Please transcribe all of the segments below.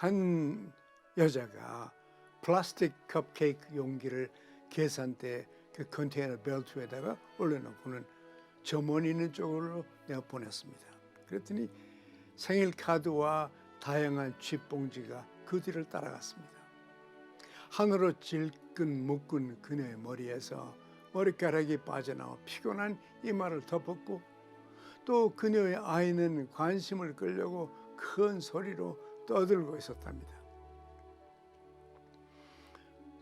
한 여자가 플라스틱 컵케이크 용기를 계산대 그 컨테이너 벨트에다가 올려놓고는 점원 있는 쪽으로 내가 보냈습니다. 그랬더니 생일 카드와 다양한 쥐봉지가 그 뒤를 따라갔습니다. 하늘로 질끈 묶은 그녀의 머리에서 머리카락이 빠져나와 피곤한 이마를 덮었고 또 그녀의 아이는 관심을 끌려고 큰 소리로 떠들고 있었답니다.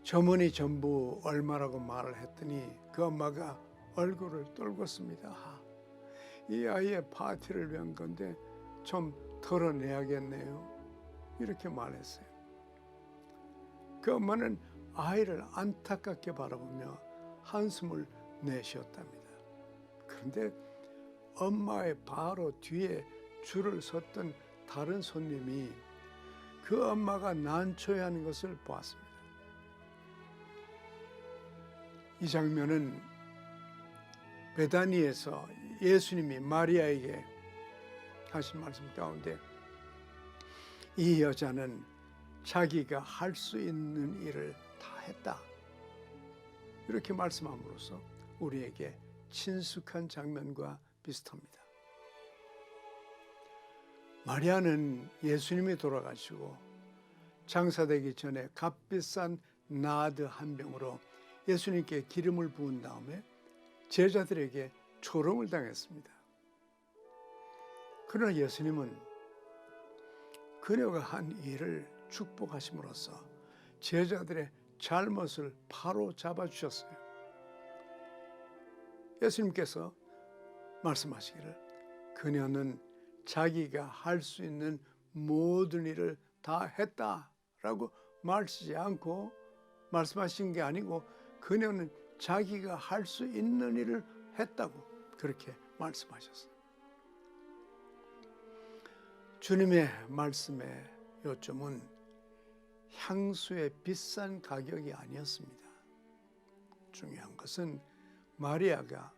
점원이 전부 얼마라고 말을 했더니 그 엄마가 얼굴을 떨궜습니다. 아, 이 아이의 파티를 위한 건데 좀 털어내야겠네요. 이렇게 말했어요. 그 엄마는 아이를 안타깝게 바라보며 한숨을 내쉬었답니다. 그런데 엄마의 바로 뒤에 줄을 섰던 다른 손님이 그 엄마가 난초해하는 것을 보았습니다. 이 장면은 베다니에서 예수님이 마리아에게 하신 말씀 가운데 이 여자는 자기가 할 수 있는 일을 다 했다. 이렇게 말씀함으로써 우리에게 친숙한 장면과 비슷합니다. 마리아는 예수님이 돌아가시고 장사되기 전에 값비싼 나드 한 병으로 예수님께 기름을 부은 다음에 제자들에게 초롱을 당했습니다. 그러나 예수님은 그녀가 한 일을 축복하심으로써 제자들의 잘못을 바로 잡아주셨어요. 예수님께서 말씀하시기를 그녀는 자기가 할 수 있는 모든 일을 다 했다라고 말하지 않고 말씀하신 게 아니고 그녀는 자기가 할 수 있는 일을 했다고 그렇게 말씀하셨어요. 주님의 말씀의 요점은 향수의 비싼 가격이 아니었습니다. 중요한 것은 마리아가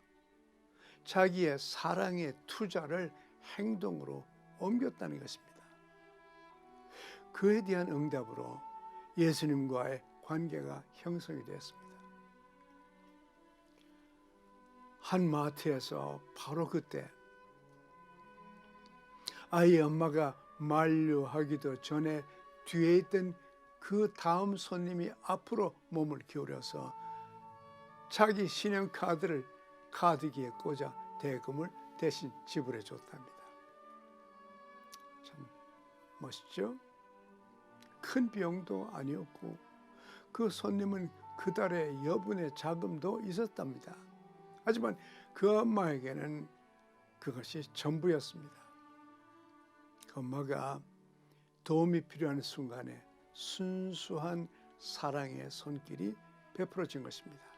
자기의 사랑의 투자를 행동으로 옮겼다는 것입니다. 그에 대한 응답으로 예수님과의 관계가 형성이 되었습니다. 한 마트에서 바로 그때 아이 엄마가 만류하기도 전에 뒤에 있던 그 다음 손님이 앞으로 몸을 기울여서 자기 신용카드를 카드기에 꽂아 대금을 대신 지불해 줬답니다. 참 멋있죠? 큰 비용도 아니었고 그 손님은 그 달의 여분의 자금도 있었답니다. 하지만 그 엄마에게는 그것이 전부였습니다. 그 엄마가 도움이 필요한 순간에 순수한 사랑의 손길이 베풀어진 것입니다.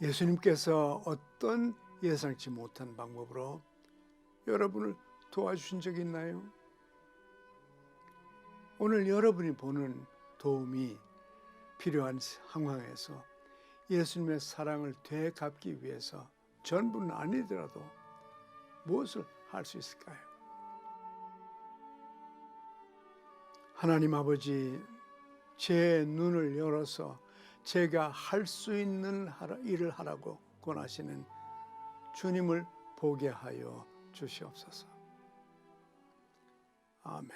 예수님께서 어떤 예상치 못한 방법으로 여러분을 도와주신 적이 있나요? 오늘 여러분이 보는 도움이 필요한 상황에서 예수님의 사랑을 되갚기 위해서 전부는 아니더라도 무엇을 할 수 있을까요? 하나님 아버지, 제 눈을 열어서 제가 할 수 있는 일을 하라고 권하시는 주님을 보게 하여 주시옵소서. 아멘.